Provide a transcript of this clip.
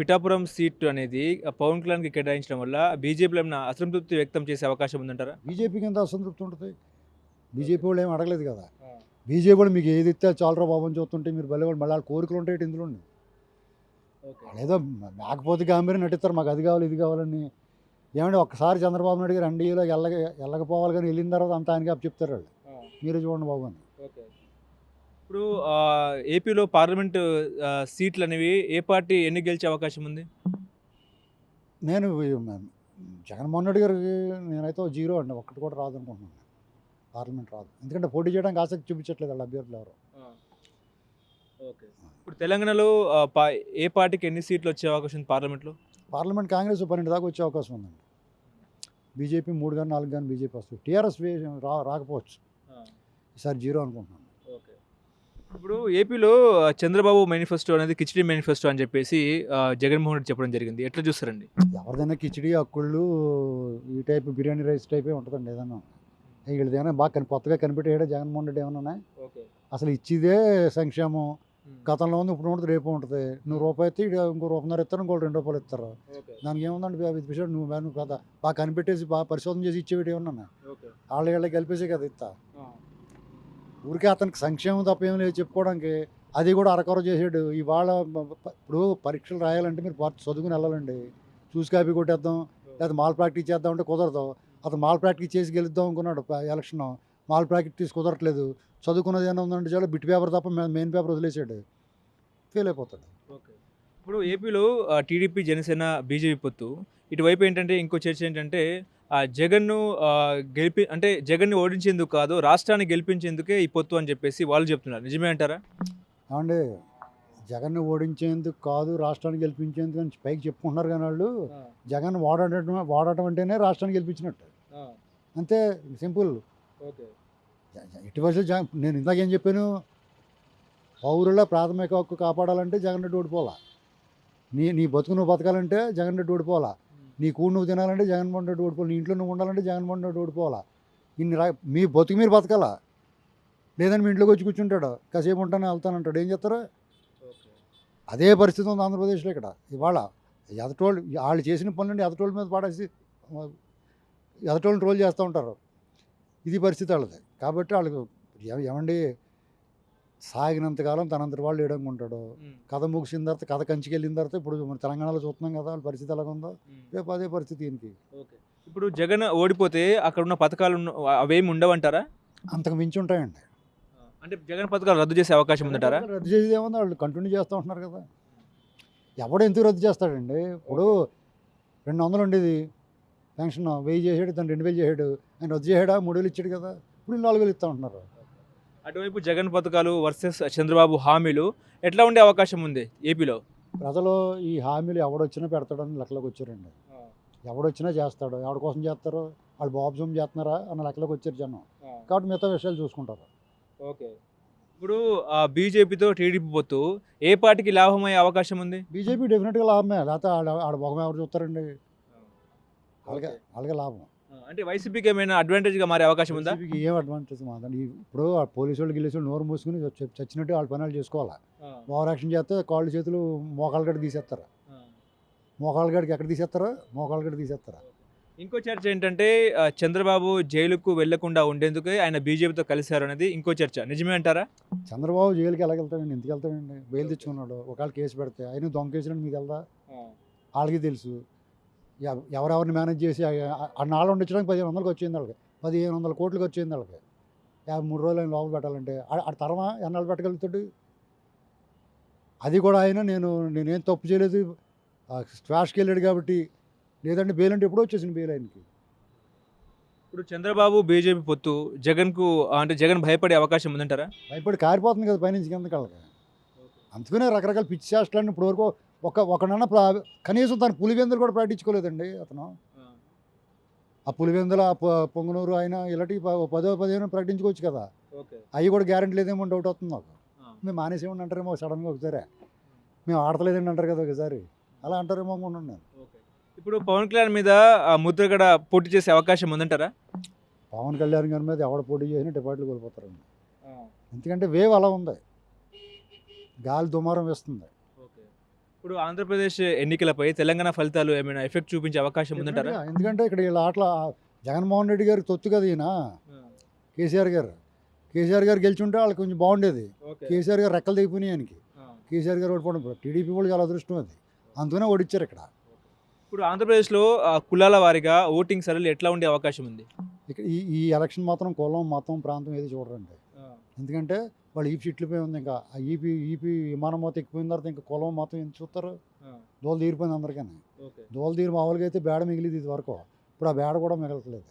Pithapuram seat అనేది పవన్ కళ్యాణ్కి కేటాయించడం వల్ల బీజేపీలో ఏమైనా అసంతృప్తి వ్యక్తం చేసే అవకాశం ఉందంటారా? బీజేపీకి ఎంత అసంతృప్తి ఉంటుంది. బీజేపీ వాళ్ళు ఏం అడగలేదు కదా. బీజేపీ వాళ్ళు మీకు ఏది ఇస్తే చాలరా బాబు అని చూస్తుంటే మీరు భలే వాళ్ళు మళ్ళీ వాళ్ళ కోరికలు ఉంటాయి ఇందులో ఏదో మేకపోతే గాంభీర్యం నటిస్తారు మాకు అది కావాలి ఇది కావాలని. ఏమంటే ఒక్కసారి చంద్రబాబు నాయుడు గారు ఎన్డీఏలో వెళ్ళక వెళ్ళకపోవాలి కానీ వెళ్ళిన తర్వాత అంతా ఆయనకి అప్పు చెప్తారు వాళ్ళు. మీరే చూడండి బాబు అని. ఇప్పుడు ఏపీలో పార్లమెంట్ సీట్లు అనేవి ఏ పార్టీ ఎన్ని గెలిచే అవకాశం ఉంది? నేను జగన్మోహన్ రెడ్డి గారికి నేనైతే జీరో అండి. ఒక్కటి కూడా రాదు అనుకుంటున్నాను పార్లమెంట్ రాదు. ఎందుకంటే పోటీ చేయడానికి ఆసక్తి చూపించట్లేదు వాళ్ళ అభ్యర్థులు ఎవరు. ఇప్పుడు తెలంగాణలో ఏ పార్టీకి ఎన్ని సీట్లు వచ్చే అవకాశం ఉంది పార్లమెంట్లో? పార్లమెంట్ కాంగ్రెస్ పన్నెండు దాకా వచ్చే అవకాశం ఉందండి. బీజేపీ మూడు కానీ నాలుగు కానీ బీజేపీ వస్తుంది. టీఆర్ఎస్ రాకపోవచ్చు. ఈసారి జీరో అనుకుంటున్నాను. ఇప్పుడు ఏపీలో చంద్రబాబు మేనిఫెస్టో అనేది కిచిడి మేనిఫెస్టో అని చెప్పేసి జగన్మోహన్ రెడ్డి చెప్పడం జరిగింది. ఎట్లా చూస్తారండి? ఎవరిదైనా కిచిడి అక్కుళ్ళు ఈ టైప్ బిర్యానీ రైస్ టైపే ఉంటుందండి ఏదన్నా వీళ్ళది ఏమైనా బాగా కని కొత్తగా కనిపెట్టాడా జగన్మోహన్ రెడ్డి ఏమైనా ఉన్నాయి? అసలు ఇచ్చిదే సంక్షేమం. గతంలో ఉంది ఇప్పుడు ఉంటుంది రేపు ఉంటుంది. నువ్వు రూపాయి ఈడు ఇంకో రూపాయన్నర ఇస్తారు ఇంకో రెండు రూపాయలు ఇస్తారు. దానికి ఏముందండి విషయం నువ్వు నువ్వు కదా? బాగా కనిపెట్టేసి బాగా పరిశోధన చేసి ఇచ్చేవి ఏమన్నా వాళ్ళ వీళ్ళకి కలిపేసే కదా ఇస్తా. ఊరికే అతనికి సంక్షేమం తప్ప ఏం లేదు చెప్పుకోవడానికి. అది కూడా అరకొర చేసాడు. ఇవాళ ఇప్పుడు పరీక్షలు రాయాలంటే మీరు చదువుకుని వెళ్ళాలండి. చూసి కాపీ కొట్టేద్దాం. లేదా మాల్ ప్రాక్టీస్ చేద్దాం అంటే కుదరదు. అతను మాల్ ప్రాక్టీస్ చేసి గెలుద్దాం అనుకున్నాడు ఎలక్షన్. మాల్ ప్రాక్టీస్ కుదరట్లేదు. చదువుకున్నది ఏమైనా ఉందంటే చాలా బిట్ పేపర్ తప్ప మెయిన్ పేపర్ వదిలేసాడు. ఫెయిల్ అయిపోతాడు. ఇప్పుడు ఏపీలో టీడీపీ జనసేన బీజేపీ పొత్తు. ఇటువైపు ఏంటంటే ఇంకో చర్చ ఏంటంటే జగన్ను గెలిపి అంటే జగన్ని ఓడించేందుకు కాదు రాష్ట్రాన్ని గెలిపించేందుకే ఈ పొత్తు అని చెప్పేసి వాళ్ళు చెప్తున్నారు. నిజమే అంటారా? ఏమండి జగన్ని ఓడించేందుకు కాదు రాష్ట్రాన్ని గెలిపించేందుకు అని పైకి చెప్పుకుంటున్నారు కానీ వాళ్ళు జగన్ వాడటం వాడటం అంటేనే రాష్ట్రాన్ని గెలిపించినట్టు. అంతే సింపుల్. జ- జ- ఇటు వయసు జగన్ నేను ఇందాక ఏం చెప్పాను? పౌరుల ప్రాథమిక హక్కు కాపాడాలంటే జగన్ రెడ్డి ఓడిపోవాలా. నీ నీ బతుకు నువ్వు బతకాలంటే జగన్ రెడ్డి ఓడిపోవాలా. నీ కూడు నువ్వు తినాలంటే జగన్మోహన్ రెడ్డి ఓడిపోవాలి. నీ ఇంట్లో నువ్వు ఉండాలంటే జగన్మోహన్ రెడ్డి ఓడిపోవాలా? ఇన్ని రా మీ బతుకు మీరు బతకాలా? లేదని మీ ఇంట్లోకి వచ్చి కూర్చుంటాడు. కాసేపు ఉంటాను వెళ్తానంటాడు. ఏం చేస్తారు? అదే పరిస్థితి ఉంది ఆంధ్రప్రదేశ్లో ఇక్కడ. ఇవాళ ఎదటోళ్ళు వాళ్ళు చేసిన పనులని ఎదటోళ్ళ మీద పాడేసి ఎదటోళ్ళని ట్రోల్ చేస్తూ ఉంటారు. ఇది పరిస్థితి వాళ్ళది. కాబట్టి వాళ్ళకి ఏమండి? సాగినంతకాలం తనంతటి వాళ్ళు ఏడనుకుంటాడు కథ ముగిసిన తర్వాత కథ కంచికి వెళ్ళిన తర్వాత ఇప్పుడు మన తెలంగాణలో చూస్తున్నాం కదా వాళ్ళ పరిస్థితి ఎలాగ ఉందో రేపు అదే పరిస్థితి ఈయనకి. ఇప్పుడు జగన్ ఓడిపోతే అక్కడ ఉన్న పథకాలు అవేమి ఉండవంటారా? అంతకు మించి ఉంటాయండి. అంటే జగన్ పథకాలు రద్దు చేసే అవకాశం ఉందంటారా? రద్దు చేసేది ఏముంది? వాళ్ళు కంటిన్యూ చేస్తూ ఉంటున్నారు కదా. ఎవడు ఎందుకు రద్దు చేస్తాడండి? ఇప్పుడు రెండు వందలు ఉండేది. పెన్షన్ వెయ్యి చేసాడు తను రెండు వేలు చేసాడు. ఆయన రద్దు చేసాడా? మూడు వేలు ఇచ్చాడు కదా. ఇప్పుడు నాలుగు వేలు ఇస్తూ ఉంటున్నారు. అటువైపు జగన్ పథకాలు వర్సెస్ చంద్రబాబు హామీలు ఎట్లా ఉండే అవకాశం ఉంది ఏపీలో? ప్రజలు ఈ హామీలు ఎవడొచ్చినా పెడతాడని లెక్కలోకి వచ్చారండి. ఎవడొచ్చినా చేస్తాడు. ఎవడి కోసం చేస్తారో? వాళ్ళు బాబ్జం చేస్తున్నారా అన్న లెక్కలోకి వచ్చారు జనం. కాబట్టి మిగతా విషయాలు చూసుకుంటారు. ఓకే. ఇప్పుడు బీజేపీతో టీడీపీ పొత్తు ఏ పార్టీకి లాభమయ్యే అవకాశం ఉంది? బీజేపీ డెఫినెట్గా లాభమే. లేకపోతే ఆడ ఆడ ఎవరు చూస్తారండి? అలాగే అలాగే లాభం. అంటే వైసీపీకి ఏమైనా అడ్వాంటేజ్గా మారే అవకాశం ఉందా? వైసీపీకి ఏం అడ్వాంటేజ్ మాదండి ఇప్పుడు ఆ పోలీసు వాళ్ళు గిలేసి నోరు మూసుకుని చ- చచ్చినట్టు వాళ్ళ పనులు చేసుకోవాలి? ఓవర్ యాక్షన్ చేస్తే కాళ్ళు చేతులు మోకాళ్ళ గడి తీసేస్తారు. మోకాళ్ళ గడికి ఎక్కడ తీసేస్తారో? మోకాళ్ళ గడి తీసేస్తారు. ఇంకో చర్చ ఏంటంటే ఆ, చంద్రబాబు జైలుకు వెళ్ళకుండా ఉండేందుకే ఆయన బీజేపీతో కలిశారు అనేది ఇంకో చర్చ. నిజమే అంటారా? చంద్రబాబు జైలుకి ఎలాగెళ్తాడండి ఎందుకు వెళ్తాడండి? బెయిల్ తెచ్చుకున్నాడు. ఒకవేళ కేసు పెడితే ఆయన దొంగ కేసులు మీకు వెళ్దా? వాళ్ళకి తెలుసు. ఎవరెవరిని మేనేజ్ చేసి ఆ నాళ్ళు ఉండొచ్చడానికి పదిహేను వందలకి వచ్చింది వాళ్ళకి. పదిహేను వందల కోట్లకి వచ్చింది వాళ్ళకి. యాభై మూడు రోజులు ఆయన లోపల పెట్టాలంటే ఆ- తరమా ఎన్నాళ్ళు పెట్టగలుగుతాడు? అది కూడా ఆయన నేను నేనేం తప్పు చేయలేదు. స్క్వాష్కి వెళ్ళాడు కాబట్టి లేదంటే బెయిల్ అంటే ఎప్పుడో వచ్చేసింది బెయిల్ ఆయనకి. ఇప్పుడు చంద్రబాబు బీజేపీ పొత్తు జగన్కు అంటే జగన్ భయపడే అవకాశం ఉందంటారా? భయపడి కారిపోతుంది కదా పైనుంచి కిందకి వాళ్ళకి. అందుకనే రకరకాల పిచ్చి చేష్టలన్నీ ఇప్పుడు వరకు ఒక ఒకనన్నా కనీసం తన పులివెందులు కూడా ప్రకటించుకోలేదండి అతను. ఆ. పులివెందుల పొంగనూరు ఆయన ఇలాంటి పదో పదిహేను ప్రకటించుకోవచ్చు కదా. అవి కూడా గ్యారెంటీ లేదేమో డౌట్ అవుతుంది నాకు. మేము మానేసేమని అంటారేమో సడన్గా ఒకసారి. మేము ఆడతలేదండి అంటారు కదా ఒకసారి. అలా అంటారేమో అనుకుంటున్నాను నేను. ఇప్పుడు పవన్ కళ్యాణ్ మీద ఆ, ముద్రగడ పోటీ చేసే అవకాశం ఉందంటారా? పవన్ కళ్యాణ్ గారి మీద ఎవడ పోటీ చేసినా డిపాజిట్లు కోల్పోతారండి ఎందుకంటే వేవ్ అలా ఉంది. గాలి దుమారం వేస్తుంది. ఇప్పుడు ఆంధ్రప్రదేశ్ ఎన్నికలపై తెలంగాణ ఫలితాలు ఏమైనా ఎఫెక్ట్ చూపించే అవకాశం ఉందంటారా. ఎందుకంటే ఇక్కడ వీళ్ళ ఆటల జగన్మోహన్ రెడ్డి గారికి తొత్తు కదా ఈయన? కేసీఆర్ గారు. కేసీఆర్ గారు గెలిచుంటే వాళ్ళకి కొంచెం బాగుండేది. కేసీఆర్ గారు రెక్కలు దిగిపోయినాయి ఆయనకి. కేసీఆర్ గారు ఓడిపోవడం టీడీపీ వాళ్ళు చాలా అదృష్టం అది. అందుకనే ఓడిచ్చారు ఇక్కడ. ఇప్పుడు ఆంధ్రప్రదేశ్లో కులాల వారీగా ఓటింగ్ సరళి ఎట్లా ఉండే అవకాశం ఉంది? ఇక్కడ ఈ ఈ ఎలక్షన్ మాత్రం కులం మతం ప్రాంతం ఏది చూడరండి. ఎందుకంటే వాళ్ళు ఈపీ చిట్లిపోయి ఉంది ఇంకా. ఆ ఈపీ ఈపీ విమానం మొత్తం ఎక్కిపోయిన తర్వాత ఇంకా కులం మతం ఎందుకు చూస్తారు? దోలు తీరిపోయింది అందరికీ దోలు తీరి మామూలుగా అయితే బేడ మిగిలింది ఇది వరకు. ఇప్పుడు ఆ బేడ కూడా మిగలట్లేదు.